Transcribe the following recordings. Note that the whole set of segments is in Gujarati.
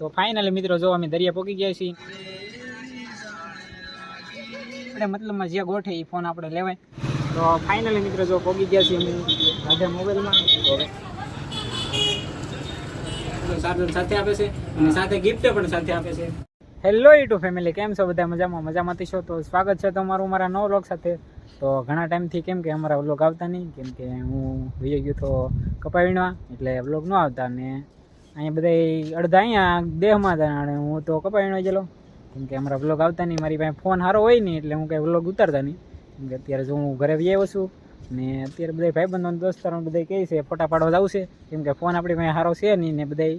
તો ફાઇનલી મિત્રો જો અમે દરિયા પોકી ગયા છીએ. આપણે મતલબમાં જે ગોઠે એ ફોન આપણે લેવાય. તો ફાઇનલી મિત્રો જો પોકી ગયા છીએ અમે મોબાઈલમાં. ચાર્જર સાથે આપે છે અને સાથે ગિફ્ટ પણ સાથે આપે છે. હેલો યુટ્યુબ ફેમિલી કેમ છો બધા? મજામાં મજામાંથી છો? તો સ્વાગત છે તમારું મારા નવ વ્લોગ સાથે. તો ઘણા ટાઈમથી કેમ કે અમારા વ્લોગ આવતા નહીં, કેમ કે હું વિજય ગયો તો કપાવીણવા, એટલે વ્લોગ ન આવતા ને અહીંયા બધા અડધા અહીંયા દેહમાં હતા અને હું તો કપાવીણવા ગયેલો કેમ કે અમારા વ્લોગ આવતા નહીં, મારી પાસે ફોન સારો હોય નહીં, એટલે હું કંઈ વ્લોગ ઉતારતા નહીં. કે અત્યારે જો હું ઘરે આવ્યો છું ને અત્યારે બધા ભાઈબંધો દોસ્તારો બધા કહે છે, ફોટા પાડવા જવું છે. કેમ કે ફોન આપણી પાસે સારો છે નહીં ને બધા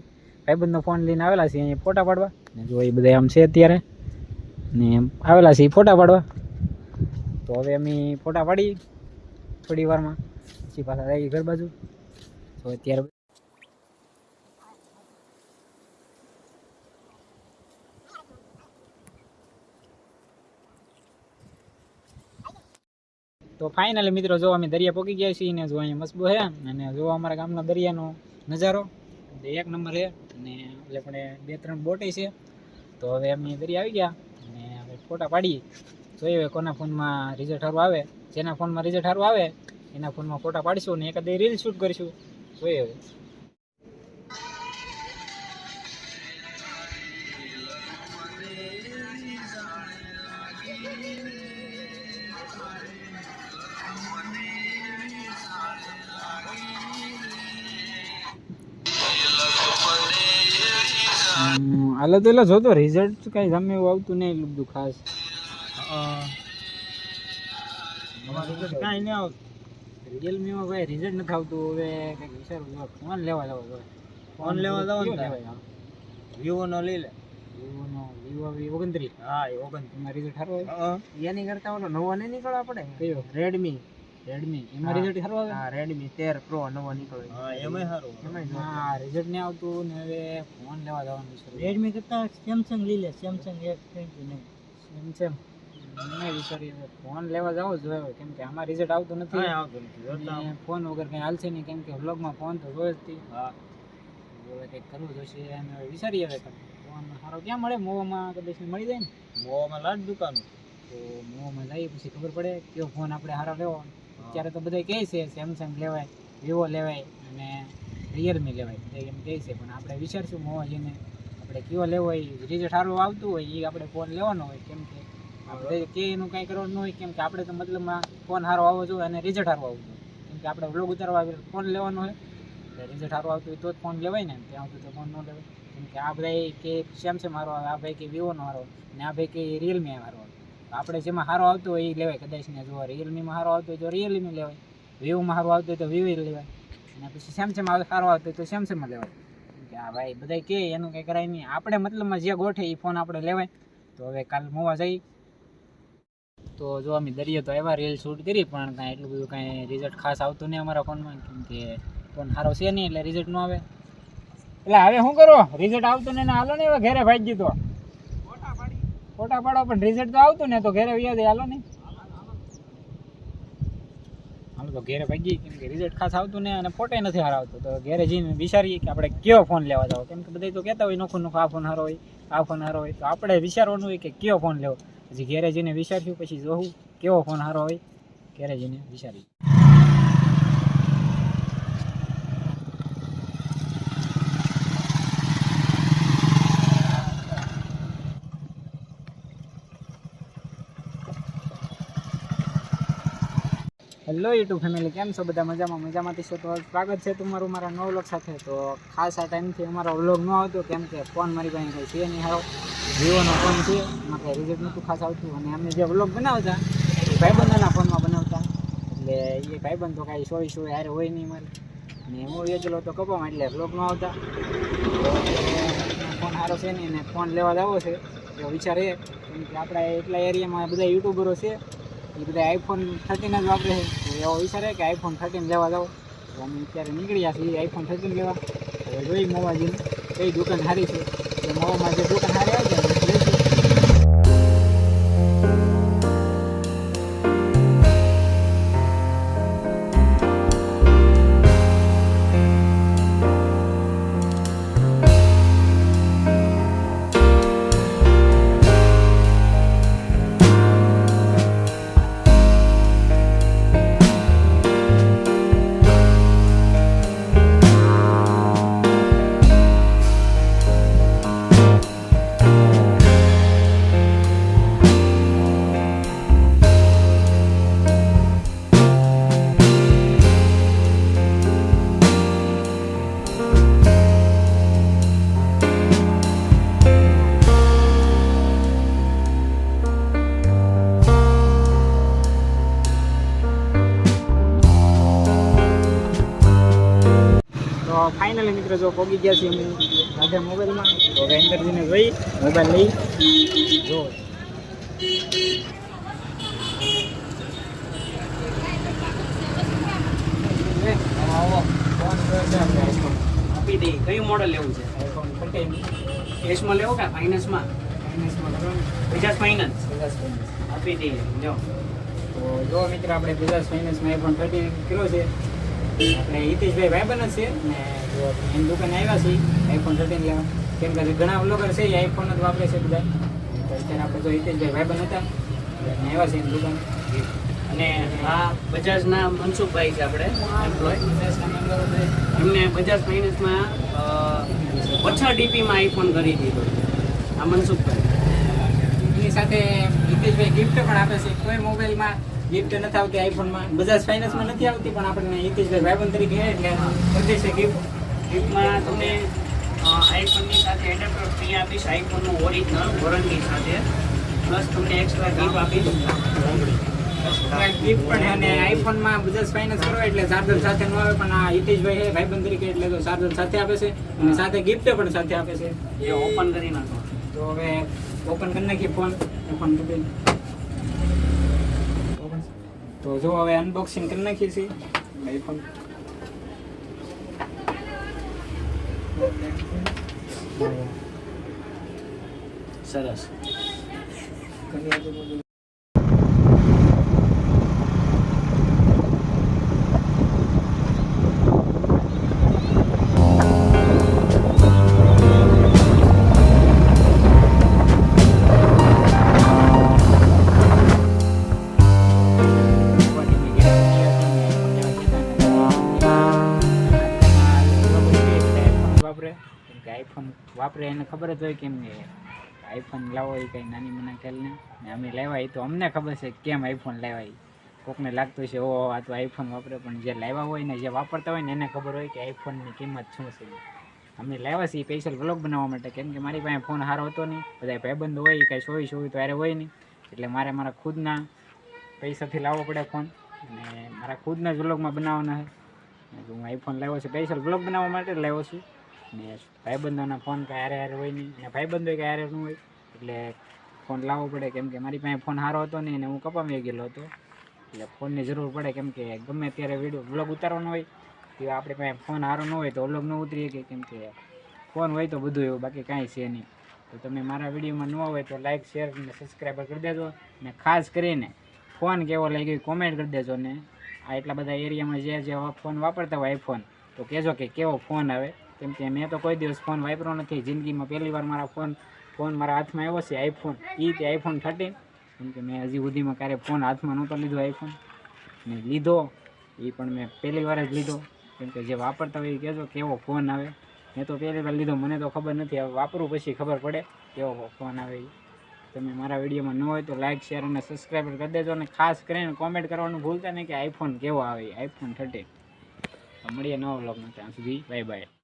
ભાઈબંધનો ફોન લઈને આવેલા છે અહીંયા ફોટા પાડવા. ને જો એ બધા આમ છે અત્યારે. ને આવેલા છે એ ફોટા પાડવા. તો હવે અમે ફોટા પાડી થોડી વારમાં. પછી પાછા આવી ઘર બાજુ. તો અત્યારે તો ફાઇનલી મિત્રો, જો અમે દરિયા પોકી ગયા છીએ ને જો અહીંયા મસબો છે અને જો અમારા ગામનો દરિયાનો નજારો એક નંબર છે અને એટલે પણ બે ત્રણ બોટે છે. તો હવે અમે દરિયા આવી ગયા અને હવે ફોટા પાડીએ. જોઈએ હવે કોના ફોનમાં રિઝલ્ટ સારું આવે, જેના ફોનમાં રિઝલ્ટ સારું આવે, એના ફોનમાં ફોટા પાડીશું ને એકાદ રીલ શૂટ કરીશું. જોઈએ હવે. હાલો તો એટલે જોતો રિઝલ્ટ કઈ ગમે એવું આવતું નહીં એટલું બધું ખાસ. કાંઈ નહીં આવતું. રિયલમીમાં ભાઈ રિઝલ્ટ નથી આવતું હવે કંઈક વિચારવું ફોન લેવા જવો જોઈએ. ફોન લેવા જવો ને કયો તારે? લેવાય? વિવો નો લઈ લે. વિવોનો વિવો વી ઓગણત્રીસ. હા એ ઓગણ એમાં રિઝલ્ટ સારું એની કરતા ઓલો નવો નહીં નીકળવા પડે? કયો? રેડમી રેડમી એમાં રિઝલ્ટ સારું આવે? હા રેડમી તેર પ્રો નવો નીકળ્યો હા એમાંય સારું એમાંય હા રિઝલ્ટ નહીં આવતું ને હવે ફોન લેવા જવાનું છે. રેડમી કરતા સેમસંગ લઈ લે સેમસંગ એસ ટ્વેન્ટી એમ છે મેં વિચાર્યું હવે ફોન લેવા જાવ જોઈએ કેમ કે આમાં રિઝલ્ટ આવતું નથી. આવતું નથી ફોન વગર કંઈ હાલશે નહીં કેમ કે વ્લોગમાં ફોન તો જોઈએ જ હા. હવે કંઈક કરવું જોઈશે અને હવે વિચારીએ હવે. ફોન સારો ક્યાં મળે? મોવામાં કદાચ મળી જાય ને? મોવામાં લાડ દુકાન. તો મોવામાં જઈએ પછી ખબર પડે કયો ફોન આપણે સારો લેવો. અત્યારે તો બધા કહે છે સેમસંગ લેવાય વિવો લેવાય અને રિયલમી લેવાય. બધા એમ કહે છે, પણ આપણે વિચારશું મોવા જઈને આપણે કયો લેવો હોય રિઝલ્ટ સારું આવતું હોય એ આપણે ફોન લેવાનો હોય, કેમ કે આપણે કે એનું કાંઈ કરવાનું હોય, કેમ કે આપણે તો મતલબમાં ફોન સારો આવવો જોઈએ અને રિઝલ્ટ સારું આવવું જોઈએ. કેમ કે આપણે વ્લોગ ઉતારવા ફોન લેવાનો હોય, એટલે રિઝલ્ટ સારું આવતું હોય તો જ ફોન લેવાય ને, ત્યાં સુધી તો ફોન ન લેવાય. કેમ કે આ ભાઈ કે સેમસંગ મારો આવે, આ ભાઈ કે વિવોનો નો આવે ને આ ભાઈ કે રિયલમી મારો આવે. આપણે જેમાં સારો આવતો હોય એ લેવાય કદાચ ને જો રિયલમીમાં સારો આવતો હોય તો રિયલમી લેવાય. વિવોમાં સારું આવતું હોય તો વિવો લેવાય. અને પછી સેમસંગ સારો આવતો હોય તો સેમસંગમાં લેવાય. કે આ ભાઈ બધા કે એનું કંઈ કરાય નહીં. આપણે મતલબમાં જે ગોઠે એ ફોન આપણે લેવાય. તો હવે કાલ મોવા જઈ. તો જો અમે દરિયો તો એવા રીલ શૂટ કરી, પણ કાંઈ એટલું બધું કાંઈ રિઝલ્ટ ખાસ આવતું નહીં અમારા ફોનમાં, કેમ કે ફોન સારો છે નહીં એટલે રિઝલ્ટ ન આવે. એટલે હવે શું કરો રિઝલ્ટ આવતું ને હાલો ને એવા ઘરે ભાઈ દીધો ફોટા પાડો પણ રિઝલ્ટ તો આવતું ને, તો ઘરે વ્યા દે, હાલો ને. હાલો, તો ઘરે ભાગી કેમ કે રિઝલ્ટ ખાસ આવતું ને અને ફોટો નથી હારા આવતો તો ઘરે જઈને વિચારીએ કે આપણે કયો ફોન લેવા જાવ. કેમ કે બધા તો કહેતા હોય, નોખું નોખું આ ફોન હારો હોય, આ ફોન હારો હોય. તો આપણે વિચારવાનું હોય કે કયો ફોન લેવો. પછી ઘેરે જઈને વિચાર્યું, પછી જોવું, કેવો ફોન હારો હોય. ઘેરે જઈને વિચારીએ. હેલો યુટ્યુબ ફેમિલી કેમ છો બધા? મજામાં, મજામાંથી છો તો સ્વાગત છે તમારું મારા નવ વ્લોગ સાથે. તો ખાસ આ ટાઈમથી અમારો વ્લોગ ન આવતો, કેમ કે ફોન મારી પાસે કંઈ છે નહીં. હારો વિવોનો ફોન છે, એમાં રિઝલ્ટ નહોતું ખાસ આવતું. અને અમે જે વ્લોગ બનાવતા, એ ભાઈબંધોના ફોનમાં બનાવતા. એટલે એ ભાઈબંધ કાંઈ સોય સોય હારે હોય નહીં મારે. અને હું વેચેલો તો કપામાં, એટલે વ્લોગ ન આવતા. ફોન સારો છે નહીં અને ફોન લેવા જવો છે. એવો વિચાર એ કેમ કે આપણા એટલા એરિયામાં બધા યુટ્યુબરો છે એ બધા આઈફોન થર્ટીન જ વાપરે છે. એવો વિચારે કે આઈફોન થર્ટીન લેવા તો અમે અત્યારે નીકળ્યા છીએ આઈફોન થર્ટીન લેવા. હવે જોઈ મોવાજીને કઈ દુકાન સારી છે? મોવામાં જે દુકાન મિત્રો જો પોગી ગયા છીએ અમે રાધા મોબાઈલમાં તો જઈને જોઈ મોબાઈલ લઈ. જો. આપી દઈ કયું મોડલ લેવું છે? આઈફોન 13. કેશમાં લેવો કે ફાઇનાન્સમાં ફાઇનાન્સમાં. Bajaj finance Bajaj Finance. આપી દઈએ જો. તો જો મિત્ર આપણે બજાજ ફાઇનાન્સમાં આઈફોન થર્ટી કિલો છે? આપણે હિતેશભાઈ ભાઈ જ છે ને એની દુકાને આવ્યા છીએ આઈફોન થર્ટીન લેવા. કેમ કે ઘણા બ્લોગર છે એ આઈફોન જ વાપરે છે બધા અત્યારે આપણે તો હિતેશભાઈ ભાઈબંધ હતા આવ્યા છીએ એની દુકાન. અને આ બજાજના મનસુખભાઈ છે આપણે એમ્પ્લોય એમને બજાજ ફાઇનાન્સમાં ઓછા ડીપીમાં આઈફોન કરી દીધો. આ મનસુખભાઈ. એની સાથે હિતેશભાઈ ગિફ્ટ પણ આપે છે. કોઈ મોબાઈલમાં ગિફ્ટ નથી આવતી આઈફોનમાં બજાજ ફાઇનાન્સમાં નથી આવતી પણ આપણને હિતેશભાઈ ભાઈબંધ તરીકે એટલે કરી દેશે ગિફ્ટ ગિફ્ટમાં તમને આઈફોનની સાથે એડેપ્ટર ફ્રી આપીશ. આઈફોનનું ઓરિજિનલ વોરંટી સાથે. પ્લસ તમને એક્સ્ટ્રા ગિફ્ટ આપીશ. ગિફ્ટ પણ અને આઈફોનમાં બજાજ ફાઇનાન્સ કરો એટલે ચાર્જર સાથે ન આવે પણ આ હિતેશભાઈ છે ભાઈબંધ તરીકે એટલે તો ચાર્જર સાથે આપે છે. અને સાથે ગિફ્ટ પણ સાથે આપે છે. એ ઓપન કરી નાખો. તો હવે ઓપન કરી નાખીએ ફોન ઓપન કરી તો જો હવે અનબોક્સિંગ કરી નાખીએ છીએ. આઈફોન. સરસ. ખબર જ હોય કેમ કે આઈફોન લાવો એ કંઈ નાની મના ખ્યાલ ને ને અમે લાવ્યા એ તો અમને ખબર છે કેમ આઈફોન લાવ્યા એ. કોકને લાગતું છે ઓ આ તો આઈફોન વાપરે. પણ જે લાવ્યા હોય ને, જે વાપરતા હોય ને, એને ખબર હોય કે આઈફોનની કિંમત શું છે. અમે લાવ્યા છીએ સ્પેશિયલ વ્લોગ બનાવવા માટે, કેમ કે મારી પાસે ફોન સારો હતો નહીં. બધા ભાઈબંધ હોય, કાંઈ ચોવીસ સોવી તો અરે હોય નહીં. એટલે મારે મારા ખુદના પૈસાથી લાવવો પડે ફોન અને મારા ખુદના જ વ્લોગમાં બનાવવાના છે. હું આઈફોન લાવ્યો છું સ્પેશિયલ વ્લોગ બનાવવા માટે લાવ્યો છું. ને ભાઈબંધોના ફોન કાંઈ હારે હારે હોય નહીં. અને ભાઈબંધો કાંઈ હારે ન હોય? એટલે ફોન લાવવો પડે કેમ કે મારી પાસે ફોન સારો હતો નહીં અને હું કપાવી ગયેલો હતો. એટલે ફોનની જરૂર પડે કેમ કે ગમે ત્યારે વીડિયો, વ્લોગ ઉતારવાનો હોય તો આપણે પાસે ફોન સારો ન હોય તો વ્લોગ ન ઉતરી શકે કેમ કે ફોન હોય તો બધું એવું, બાકી કાંઈ છે નહીં. તો તમે મારા વિડીયોમાં ન હોય તો લાઇક શેર અને સબસ્ક્રાઈબર કરી દેજો ને ખાસ કરીને ફોન કેવો લાગ્યો કોમેન્ટ કરી દેજો ને. આ એટલા બધા એરિયામાં જે જે ફોન વાપરતા હોય આઈફોન તો કહેજો કે કેવો ફોન આવે? કેમ કે મેં તો કોઈ દિવસ ફોન વાપર્યો નથી. જિંદગીમાં પહેલી વાર મારા ફોન ફોન મારા હાથમાં આવ્યો છે આઈફોન એ તે આઈફોન થર્ટીન કેમ કે મેં હજી સુધીમાં ક્યારેય ફોન હાથમાં નહોતો લીધો આઈફોન ને લીધો. એ પણ મેં પહેલી વાર જ લીધો. કેમ કે જે વાપરતા હોય એ કહેજો કેવો ફોન આવે. મેં તો પહેલી વાર લીધો. મને તો ખબર નથી. હવે વાપરું પછી ખબર પડે કેવો ફોન આવે એ તમે મારા વિડીયોમાં ન હોય તો લાઇક શેર અને સબસ્ક્રાઈબ કરી દેજો. અને ખાસ કરીને કોમેન્ટ કરવાનું ભૂલતા નહીં કે આઈફોન કેવો આવે આઈફોન થર્ટીન મળીએ નવો બ્લોગમાં ત્યાં સુધી બાય બાય